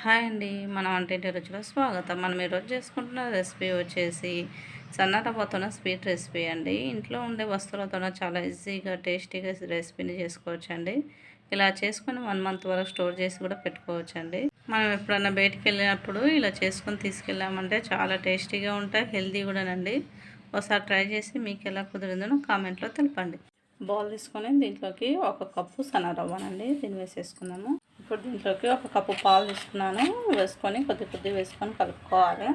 Hi అండి మన వంటింటి రుచిలో స్వాగతం. మనం ఈరోజు చేసుకుంటున్న రెసిపీ వచ్చేసి సన్నటపోతున్న స్వీట్ రెసిపీ అండి. ఇంట్లో ఉండే వస్తువులతోనే చాలా ఈజీగా టేస్టీగా రెసిపీని చేసుకోవచ్చు అండి ఇలా చేసుకొని వన్ మంత్ వరకు స్టోర్ చేసి కూడా పెట్టుకోవచ్చు అండి మనం ఎప్పుడన్నా బయటికి వెళ్ళినప్పుడు ఇలా చేసుకొని తీసుకెళ్ళామంటే చాలా టేస్టీగా ఉంటాయి హెల్తీ కూడానండి. ఒకసారి ట్రై చేసి మీకు ఎలా కుదిరిందో కామెంట్లో తెలపండి. బౌల్ తీసుకొని దీంట్లోకి ఒక కప్పు సన్నరవ్వనండి దీన్ని వేసేసుకున్నాము ఇప్పుడు దీంట్లోకి ఒక కప్పు పాలు తీసుకున్నాను. వేసుకొని కొద్ది కొద్ది వేసుకొని కలుపుకోవాలి.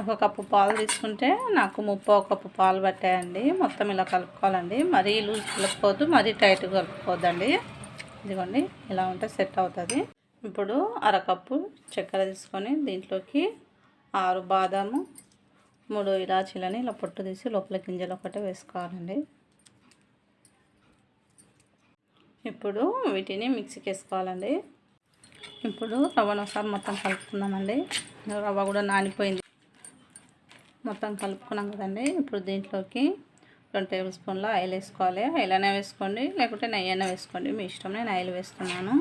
ఒక కప్పు పాలు తీసుకుంటే నాకు ముప్పై కప్పు పాలు పట్టాయండి. మొత్తం ఇలా కలుపుకోవాలండి. మరీ లూజ్ కలుపుకోవద్దు మరీ టైట్గా కలుపుకోవద్దండి. ఇదిగోండి ఇలా ఉంటే సెట్ అవుతుంది. ఇప్పుడు అరకప్పు చక్కెర తీసుకొని దీంట్లోకి ఆరు బాదాము మూడు ఇలాచీలని ఇలా పొట్టు తీసి లోపల గింజలు ఒకటే వేసుకోవాలండి. ఇప్పుడు వీటిని మిక్సీకి వేసుకోవాలండి ఇప్పుడు రవ్వను ఒకసారి మొత్తం కలుపుకుందామండి. రవ్వ కూడా నానిపోయింది. మొత్తం కలుపుకున్నాం కదండి. ఇప్పుడు దీంట్లోకి రెండు టేబుల్ స్పూన్ల ఆయిల్ వేసుకోవాలి. ఆయిల్ అయినా వేసుకోండి. లేకుంటే నెయ్యి అయినా వేసుకోండి. మీ ఇష్టం నేను ఆయిల్ వేస్తున్నాను.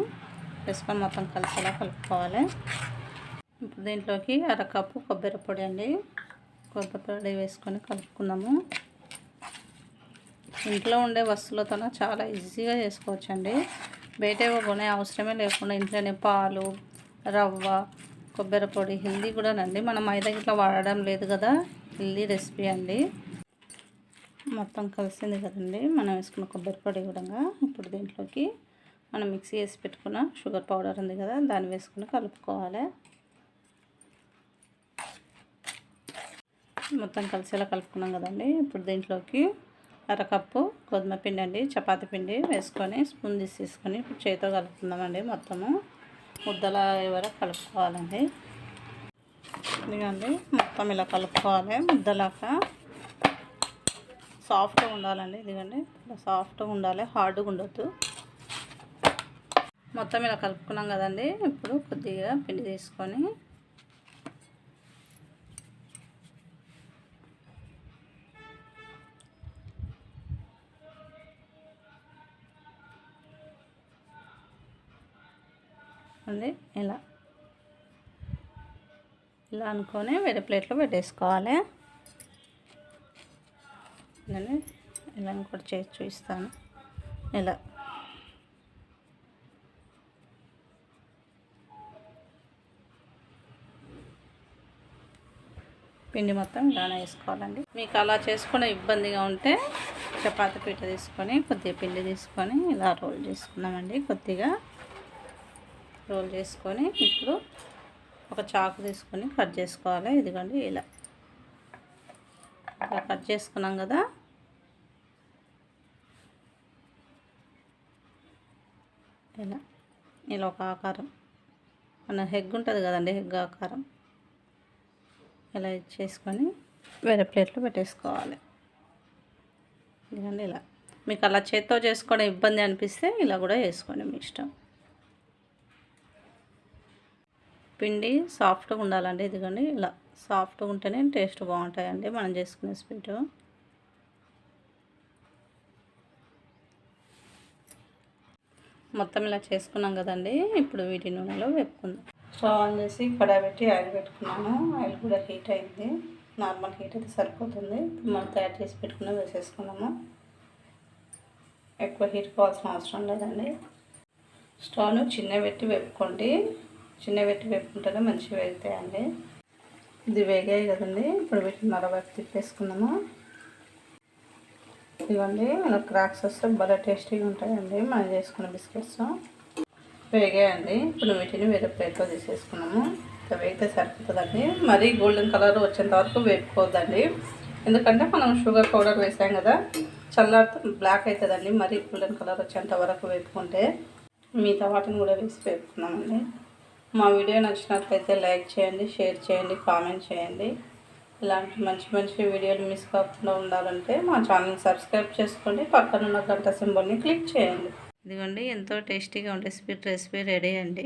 వేసుకొని మొత్తం కలిసేలా కలుపుకోవాలి. ఇప్పుడు దీంట్లోకి అరకప్పు కొబ్బరి పొడి అండి. కొబ్బరి పొడి వేసుకొని కలుపుకుందాము. ఇంట్లో ఉండే వస్తువులతోనే చాలా ఈజీగా చేసుకోవచ్చండి. బయట కొనే అవసరమే లేకుండా ఇంట్లోనే పాలు రవ్వ కొబ్బరి పొడి హెల్దీ కూడానండి. మనం మైదా ఇట్లా వాడడం లేదు కదా. హెల్దీ రెసిపీ అండి. మొత్తం కలిసింది కదండి. మనం వేసుకున్న కొబ్బరి పొడి కూడా ఇప్పుడు దీంట్లోకి మనం మిక్సీ వేసి పెట్టుకున్న షుగర్ పౌడర్ ఉంది కదా దాన్ని వేసుకుని కలుపుకోవాలి. మొత్తం కలిసేలా కలుపుకున్నాం కదండి. ఇప్పుడు దీంట్లోకి అరకప్పు గోధుమ పిండి అండి చపాతి పిండి వేసుకొని స్పూన్ తీసేసుకొని ఇప్పుడు చేతితో కలుపుకుందామండి మొత్తము. ముద్దల వరకు కలుపుకోవాలండి. ఇదిగండి మొత్తం ఇలా కలుపుకోవాలి ముద్దలాక సాఫ్ట్గా ఉండాలండి ఇదిగండి. ఇలా సాఫ్ట్గా ఉండాలి హార్డ్గా ఉండొద్దు. మొత్తం ఇలా కలుపుకున్నాం కదండి ఇప్పుడు కొద్దిగా పిండి తీసుకొని అండి ఇలా. ఇలా అనుకొని వేరే ప్లేట్లో పెట్టేసుకోవాలి. నేను ఇలా కూడా చేసి చూపిస్తాను. ఇలా. పిండి మొత్తం ఇలానే వేసుకోవాలండి. మీకు అలా చేసుకునే ఇబ్బందిగా ఉంటే చపాతి పీట తీసుకొని కొద్దిగా పిండి తీసుకొని ఇలా రోల్ చేసుకుందామండి కొద్దిగా. రోల్ చేసుకొని ఇప్పుడు ఒక చాకు తీసుకొని కట్ చేసుకోవాలి. ఇదిగోండి ఇలా. ఇలా కట్ చేసుకున్నాం కదా. ఇలా. ఇలా ఒక ఆకారం. మన హెగ్ ఉంటుంది కదండి హెగ్ ఆకారం. ఇలా చేసుకొని వేరే ప్లేట్లో పెట్టేసుకోవాలి. ఇదిగండి ఇలా. మీకు అలా చేత్తో చేసుకోవడం ఇబ్బంది అనిపిస్తే ఇలా కూడా వేసుకోండి మీ ఇష్టం. పిండి సాఫ్ట్గా ఉండాలండి. ఇదిగోండి ఇలా సాఫ్ట్గా ఉంటేనే టేస్ట్ బాగుంటాయండి. మనం చేసుకునే స్వీట్. మొత్తం ఇలా చేసుకున్నాం కదండి. ఇప్పుడు వీటి నూనెలో వేపుకుందాం. స్టవ్ ఆన్ చేసి కడాయి పెట్టి ఆయిల్ పెట్టుకున్నాను. ఆయిల్ కూడా హీట్ అయింది. నార్మల్ హీట్ అయితే సరిపోతుంది. మనం తయారు చేసి పెట్టుకుని వేసేసుకున్నాము ఎక్కువ హీట్ కావాల్సిన అవసరం లేదండి. స్టవ్ను చిన్న పెట్టి వేపుకోండి. చిన్న పెట్టి పెట్టుకుంటేనే మంచిగా వేగుతాయండి. ఇది వేగాయి కదండి. ఇప్పుడు వీటిని మరోవైపు తిప్పేసుకున్నాము ఇవ్వండి మన క్రాక్స్ వస్తే భలే టేస్టీగా ఉంటాయండి. మనం చేసుకున్న బిస్కెట్స్. వేగాయండి. ఇప్పుడు వీటిని వేరే ప్లేట్లో తీసేసుకున్నాము. ఇంకా వేగితే సరిపోతుందండి. మరీ గోల్డెన్ కలర్ వచ్చేంత వరకు వేపుకోవద్దండి. ఎందుకంటే మనం షుగర్ పౌడర్ వేసాం కదా చల్లారితో బ్లాక్ అవుతుందండి మరీ గోల్డెన్ కలర్ వచ్చేంత వరకు వేపుకుంటే మిగతా వాటిని కూడా వేసి వేపుకున్నామండి మా వీడియో నచ్చినట్లయితే లైక్ చేయండి షేర్ చేయండి కామెంట్ చేయండి. ఇలాంటి మంచి మంచి వీడియోలు మిస్ కాకుండా ఉండాలంటే మా ఛానల్ సబ్స్క్రైబ్ చేసుకోండి పక్కన ఉన్న గంట సింబల్ని క్లిక్ చేయండి. ఇదిగోండి ఎంతో టేస్టీగా ఉండే స్వీట్ రెసిపీ రెడీ అండి.